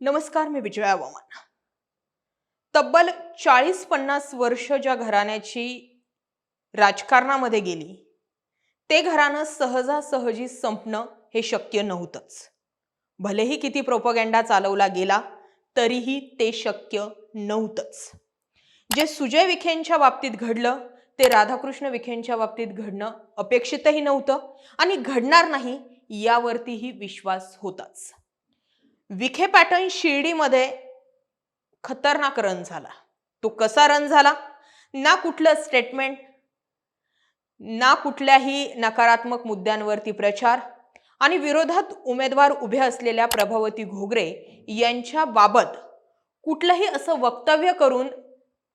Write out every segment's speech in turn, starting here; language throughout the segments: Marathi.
नमस्कार मी विजया वामन तब्बल चाळीस पन्नास वर्ष ज्या घराण्याची राजकारणामध्ये गेली ते घराणं सहजासहजी संपणं हे शक्य नव्हतंच. भलेही किती प्रोपगँडा चालवला गेला तरीही ते शक्य नव्हतंच. जे सुजय विखेंच्या बाबतीत घडलं ते राधाकृष्ण विखेंच्या बाबतीत घडणं अपेक्षितही नव्हतं आणि घडणार नाही यावरतीही विश्वास होताच. विखे पॅटर्न शिर्डीमध्ये खतरनाक रन झाला. तो कसा रन झाला? ना कुठलं स्टेटमेंट ना कुठल्याही नकारात्मक मुद्द्यांवरती प्रचार आणि विरोधात उमेदवार उभे असलेल्या प्रभावती घोगरे यांच्या बाबत कुठलंही असं वक्तव्य करून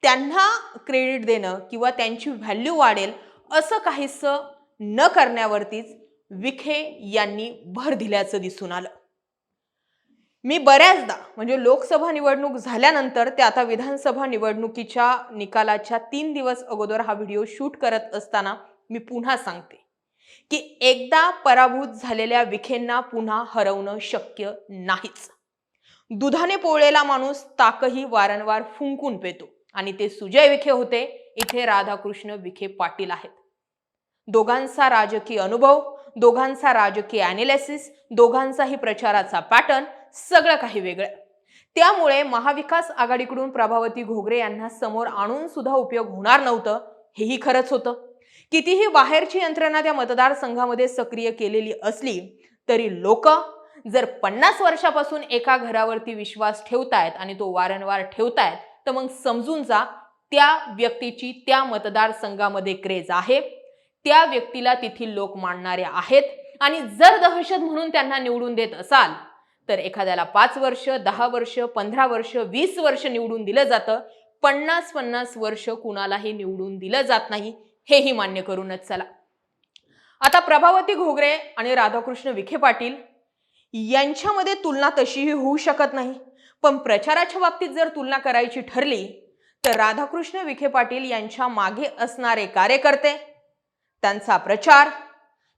त्यांना क्रेडिट देणं किंवा त्यांची व्हॅल्यू वाढेल असं काहीसं न करण्यावरतीच विखे यांनी भर दिल्याचं दिसून आलं. मी बऱ्याचदा म्हणजे लोकसभा निवडणूक झाल्यानंतर ते आता विधानसभा निवडणुकीच्या निकालाच्या तीन दिवस अगोदर हा व्हिडिओ शूट करत असताना मी पुन्हा सांगते की एकदा पराभूत झालेल्या विखेंना पुन्हा हरवणं शक्य नाहीच. दुधाने पोळलेला माणूस ताकही वारंवार फुंकून पेतो आणि ते सुजय विखे होते इथे राधाकृष्ण विखे पाटील आहेत. दोघांचा राजकीय अनुभव दोघांचा राजकीय अॅनालिसिस दोघांचाही प्रचाराचा पॅटर्न सगळं काही वेगळं. त्यामुळे महाविकास आघाडीकडून प्रभावती घोगरे यांना समोर आणून सुद्धा उपयोग होणार नव्हतं हेही खरंच होतं. कितीही बाहेरची यंत्रणा त्या मतदारसंघामध्ये सक्रिय केलेली असली तरी लोक जर पन्नास वर्षापासून एका घरावरती विश्वास ठेवतायत आणि तो वारंवार ठेवतायत तर मग समजून जा त्या व्यक्तीची त्या मतदारसंघामध्ये क्रेज आहे त्या व्यक्तीला तेथील लोक मानणारे आहेत आणि जर दहशत म्हणून त्यांना निवडून देत असाल तर एखाद्याला पाच वर्ष दहा वर्ष पंधरा वर्ष वीस वर्ष निवडून दिलं जातं. पन्नास पन्नास वर्ष कुणालाही निवडून दिलं जात नाही. हेही मान्य करूनच चला. आता प्रभावती घोगरे आणि राधाकृष्ण विखे पाटील यांच्यामध्ये तुलना तशीही होऊ शकत नाही. पण प्रचाराच्या बाबतीत जर तुलना करायची ठरली तर राधाकृष्ण विखे पाटील यांच्या मागे असणारे कार्यकर्ते त्यांचा प्रचार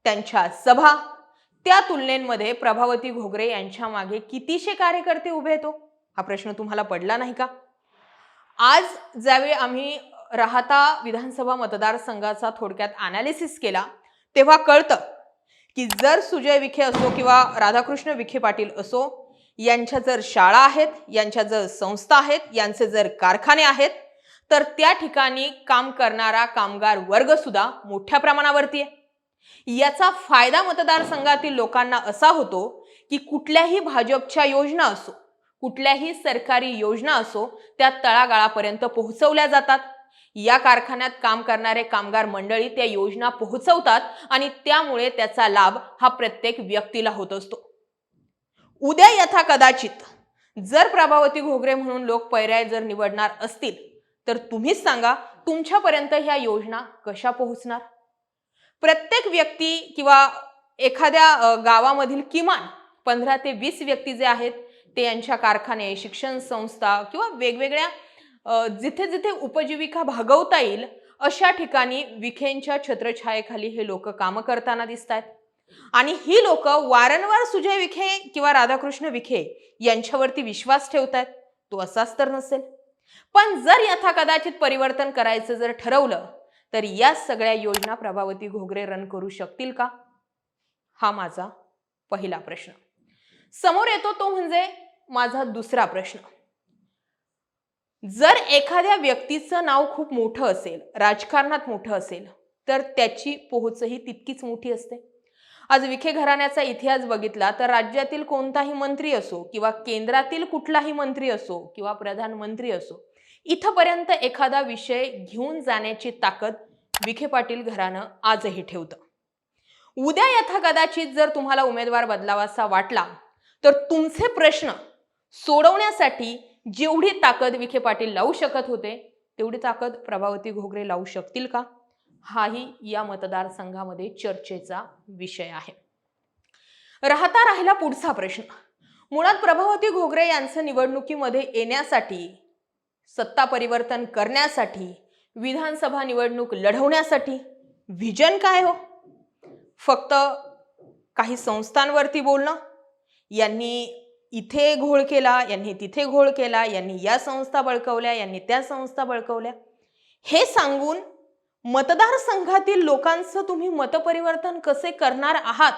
त्यांच्या सभा त्या तुलनेमध्ये प्रभावती घोगरे यांच्या मागे कितीशे कार्यकर्ते उभे येतो हो? हा? प्रश्न तुम्हाला पडला नाही का? आज ज्यावेळी आम्ही राहता विधानसभा मतदारसंघाचा थोडक्यात अनालिसिस केला तेव्हा कळतं की जर सुजय विखे असो किंवा राधाकृष्ण विखे पाटील असो यांच्या जर शाळा आहेत यांच्या जर संस्था आहेत यांचे जर कारखाने आहेत तर त्या ठिकाणी काम करणारा कामगार वर्ग सुद्धा मोठ्या प्रमाणावरती आहे. याचा फायदा मतदारसंघातील लोकांना असा होतो की कुठल्याही भाजपच्या योजना असो कुठल्याही सरकारी योजना असो त्या तळागाळापर्यंत पोहोचवल्या जातात. या कारखान्यात काम करणारे कामगार मंडळी त्या योजना पोहोचवतात आणि त्यामुळे त्याचा लाभ हा प्रत्येक व्यक्तीला होत असतो. उद्या यथा कदाचित जर प्रभावती घोगरे म्हणून लोक पर्याय जर निवडणार असतील तर तुम्हीच सांगा तुमच्यापर्यंत ह्या योजना कशा पोहोचणार? प्रत्येक व्यक्ती किंवा एखाद्या गावामधील किमान पंधरा ते वीस व्यक्ती जे आहेत ते यांच्या कारखाने शिक्षण संस्था किंवा वेगवेगळ्या जिथे जिथे उपजीविका भागवता येईल अशा ठिकाणी विखेंच्या छत्रछायेखाली हे लोक कामं करताना दिसत आहेत आणि ही लोक वारंवार सुजय विखे किंवा राधाकृष्ण विखे यांच्यावरती विश्वास ठेवत आहेत तो असाच तर नसेल. पण जर यथा कदाचित परिवर्तन करायचं जर ठरवलं तर या सगळ्या योजना प्रभावती घोगरे रन करू शकतील का? हा माझा पहिला प्रश्न. समोर येतो तो म्हणजे माझा दुसरा प्रश्न. जर एखाद्या व्यक्तीचं नाव खूप मोठं असेल राजकारणात मोठं असेल तर त्याची पोहोचही तितकीच मोठी असते. आज विखे घराण्याचा इतिहास बघितला तर राज्यातील कोणताही मंत्री असो किंवा केंद्रातील कुठलाही मंत्री असो किंवा प्रधानमंत्री असो इथपर्यंत एखादा विषय घेऊन जाण्याची ताकद विखे पाटील घरानं आजही ठेवतं. उद्या यथा कदाचित जर तुम्हाला उमेदवार बदलावासा वाटला तर तुमचे प्रश्न सोडवण्यासाठी जेवढी ताकद विखे पाटील लावू शकत होते तेवढी ताकद प्रभावती घोगरे लावू शकतील का? हाही या मतदारसंघामध्ये चर्चेचा विषय आहे. राहता राहिला पुढचा प्रश्न. मुळात प्रभावती घोगरे यांचं निवडणुकीमध्ये येण्यासाठी सत्ता परिवर्तन करण्यासाठी विधानसभा निवडणूक लढवण्यासाठी व्हिजन काय हो? फक्त काही संस्थांवरती बोलणं? यांनी इथे घोळ केला यांनी तिथे घोळ केला यांनी या संस्था बळकवल्या यांनी त्या संस्था बळकवल्या? हे सांगून मतदारसंघातील लोकांचं तुम्ही मतपरिवर्तन कसे करणार आहात?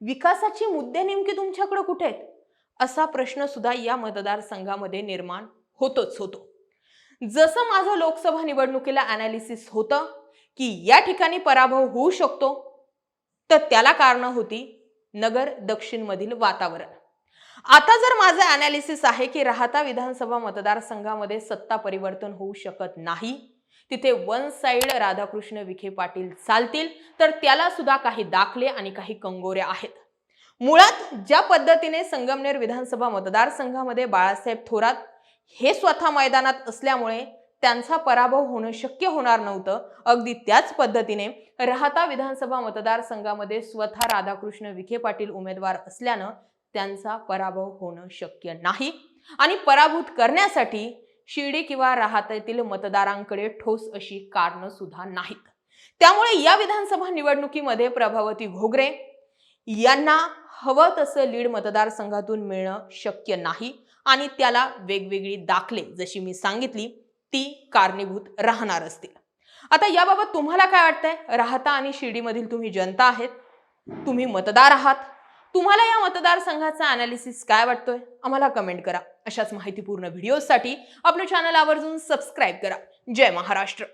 विकासाची मुद्दे नेमके तुमच्याकडे कुठे आहेत? असा प्रश्न सुद्धा या मतदारसंघामध्ये निर्माण होतोच होतो. जसं माझं लोकसभा निवडणुकीला अनालिसिस होतं की या ठिकाणी पराभव होऊ शकतो तर त्याला कारण होती नगर दक्षिणमधील वातावरण. आता जर माझं अनालिसिस आहे की राहता विधानसभा मतदारसंघामध्ये सत्ता परिवर्तन होऊ शकत नाही तिथे वन साईड राधाकृष्ण विखे पाटील चालतील तर त्याला सुद्धा काही दाखले आणि काही कंगोऱ्या आहेत. मुळात ज्या पद्धतीने संगमनेर विधानसभा मतदारसंघामध्ये बाळासाहेब थोरात हे स्वतः मैदानात असल्यामुळे त्यांचा पराभव होणं शक्य होणार नव्हतं. अगदी त्याच पद्धतीने राहता विधानसभा मतदारसंघामध्ये स्वतः राधाकृष्ण विखे पाटील उमेदवार असल्यानं त्यांचा पराभव होणं शक्य नाही. आणि पराभूत करण्यासाठी शिर्डी किंवा राहत्यातील मतदारांकडे ठोस अशी कारणं सुद्धा नाहीत. त्यामुळे या विधानसभा निवडणुकीमध्ये प्रभावती घोगरे यांना हवं तसं लीड मतदारसंघातून मिळणं शक्य नाही. आणि त्याला वेगवेगळी दाखले जशी मी सांगितली ती कारणीभूत राहणार असतील. आता याबाबत तुम्हाला काय वाटतंय? राहता आणि शिर्डीमधील तुम्ही जनता आहेत. तुम्ही मतदार आहात. तुम्हाला या मतदारसंघाचा अनालिसिस काय वाटतोय? आम्हाला कमेंट करा. अशाच माहितीपूर्ण व्हिडिओसाठी आपलं चॅनल आवर्जून सबस्क्राईब करा. जय महाराष्ट्र.